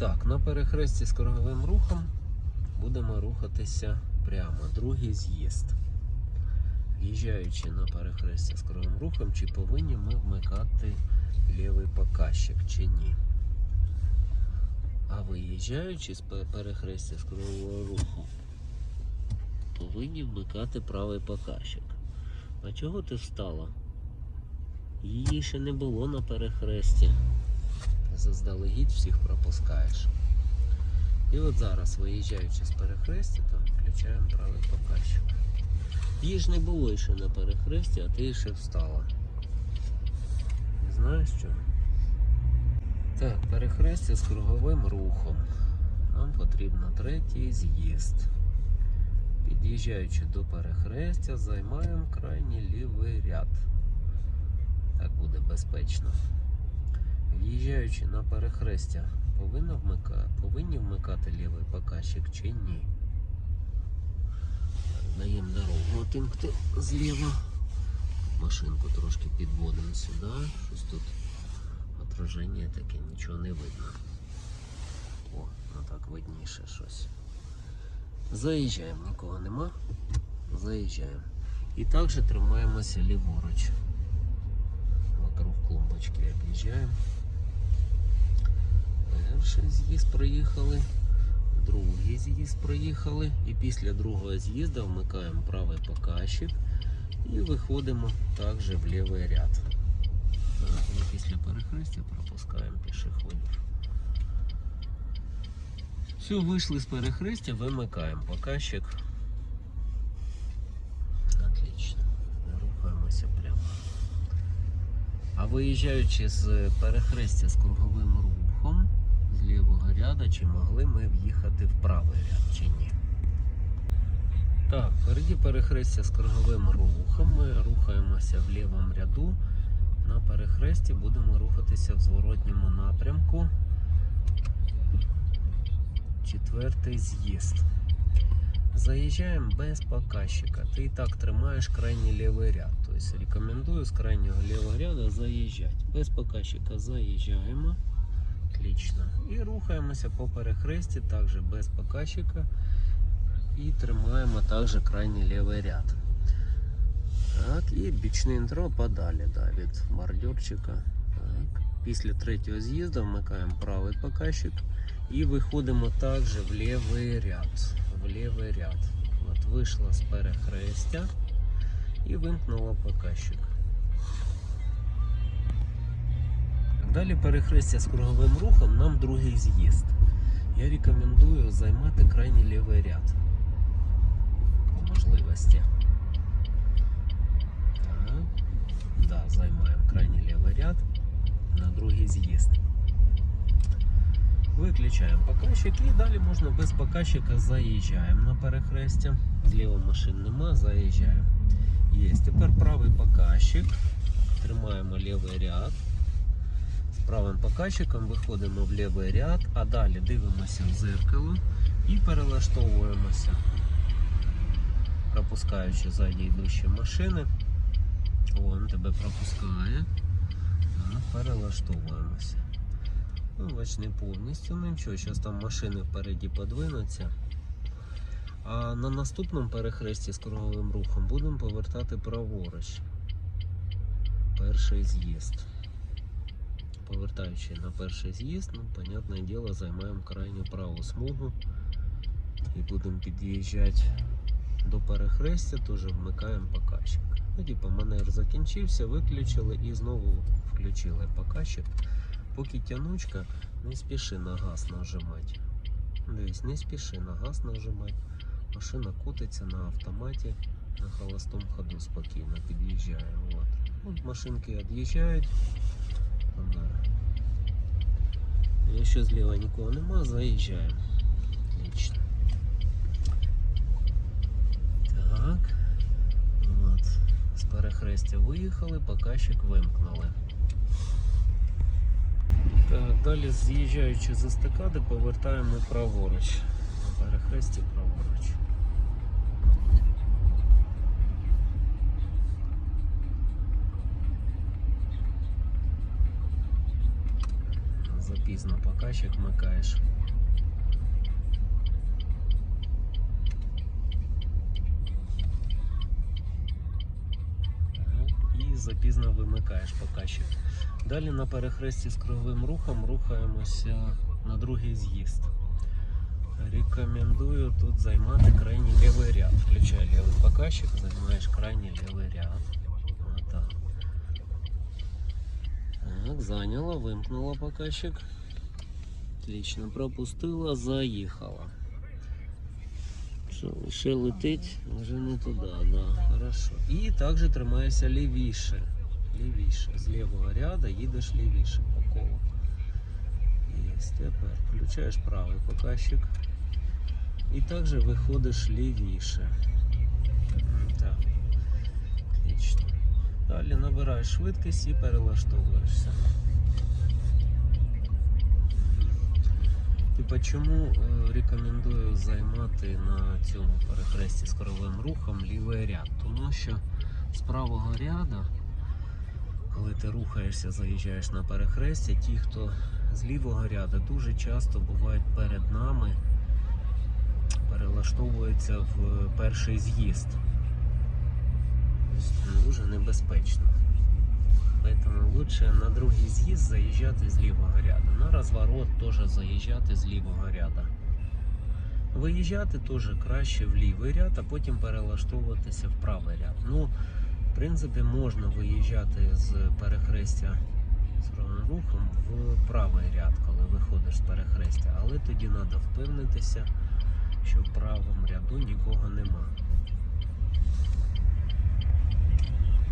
Так, на перехресті з круговим рухом будемо рухатися прямо. Другий з'їзд. В'їжджаючи на перехрестя з круговим рухом, чи повинні ми вмикати лівий показчик, чи ні. А виїжджаючи з перехрестя з кругового руху, повинні вмикати правий показчик. А чого ти встала? Її ще не було на перехресті. Заздалегідь всіх пропускаєш. І от зараз, виїжджаючи з перехрестя, то включаємо правий показчик. Її ж не було ще на перехресті, а ти ще встала. Не знаєш що? Так, перехрестя з круговим рухом. Нам потрібно третій з'їзд. Під'їжджаючи до перехрестя, займаємо крайній лівий ряд. Так буде безпечно. В'їжджаючи на перехрестя, повинна вмика... повинні вмикати лівий показчик чи ні? Даємо дорогу тим, хто зліва. Машинку трошки підводимо сюди. Щось тут отраження таке, нічого не видно. О, ну так видніше щось. Заїжджаємо, нікого нема. Заїжджаємо. І також тримаємося ліворуч. Вокруг клумбочки об'їжджаємо. Перший з'їзд проїхали, другий з'їзд проїхали. І після другого з'їзду вмикаємо правий показчик і виходимо також в лівий ряд. І після перехрестя пропускаємо пішоходів. Все, вийшли з перехрестя, вимикаємо показчик. Отлично. Рухаємося прямо. А виїжджаючи з перехрестя з круговим рухом лівого чи могли ми в'їхати в правий ряд чи ні? Так, впереді перехрестя з круговим рухом. Ми рухаємося в лівому ряду. На перехресті будемо рухатися в зворотньому напрямку. Четвертий з'їзд. Заїжджаємо без показчика. Ти і так тримаєш крайній лівий ряд. Тобто рекомендую з крайнього лівого ряду заїжджати. Без показчика заїжджаємо. Отлично. І рухаємося по перехресті, також без показчика. І тримаємо також крайній лівий ряд. Так, і бічне інтро подалі да, від бордюрчика. Так. Після третього з'їзду вмикаємо правий показчик і виходимо також в лівий ряд. В лівий ряд. От вийшла з перехрестя і вимкнула показчик. Далі перехрестя з круговим рухом нам другий з'їзд. Я рекомендую займати крайній лівий ряд по можливості. Так. Да, займаємо крайній лівий ряд на другий з'їзд. Виключаємо показчик і далі можна без показчика заїжджаємо на перехрестя. Зліва машин нема, заїжджаємо. Є. Тепер правий показчик. Тримаємо лівий ряд. Правим показчиком виходимо в лівий ряд, а далі дивимося в зеркало і перелаштовуємося, пропускаючи ззаді йдущі машини. Вон тебе пропускає. Перелаштовуємося. Ну, бач, не повністю ну, нічого, зараз там машини впереді подвинуться. А на наступному перехресті з круговим рухом будемо повертати праворуч. Перший з'їзд. Повертаючи на перший з'їзд, ну, понятне діло, займаємо крайню праву смугу і будемо під'їжджати до перехрестя, теж вмикаємо показчик. Ну, типу, маневр закінчився, виключили і знову включили показчик. Поки тянучка, не спіши на газ нажимати. Дивись, не спіши на газ нажимати. Машина котиться на автоматі, на холостому ходу спокійно під'їжджає. От. От машинки від'їжджають. Якщо зліва нікого нема, заїжджаємо. Отлично. Так. От. З перехрестя виїхали, показчик вимкнули. Так, далі з'їжджаючи з естакади, повертаємо праворуч. На перехресті праворуч. Запізно показчик вмикаєш. І запізно вимикаєш показчик. Далі на перехресті з круговим рухом рухаємося на другий з'їзд. Рекомендую тут займати крайній лівий ряд. Включай лівий показчик, займаєш крайній лівий ряд. зайняла, вимкнула показчик. Отлично, пропустила, заїхала. Що, ще летить, вже не туди, да, хорошо. І також тримаєшся лівіше. Лівіше. З лівого ряду їдеш лівіше по колу. Є, тепер включаєш правий показчик. І також виходиш лівіше. М, Так. Отлично. Далі набираєш швидкість і перелаштовуєшся. Типа чому е, рекомендую займати на цьому перехресті з коровим рухом лівий ряд? Тому що з правого ряду, коли ти рухаєшся, заїжджаєш на перехрестя, ті, хто з лівого ряду дуже часто бувають перед нами, перелаштовуються в перший з'їзд. Тобто Дуже небезпечно. Поэтому лучше на другий з'їзд заїжджати з лівого ряду. На розворот теж заїжджати з лівого ряду. Виїжджати теж краще в лівий ряд, а потім перелаштовуватися в правий ряд. Ну, в принципі, можна виїжджати з перехрестя з рухом в правий ряд, коли виходиш з перехрестя, але тоді треба впевнитися, що в правому ряду нікого нема.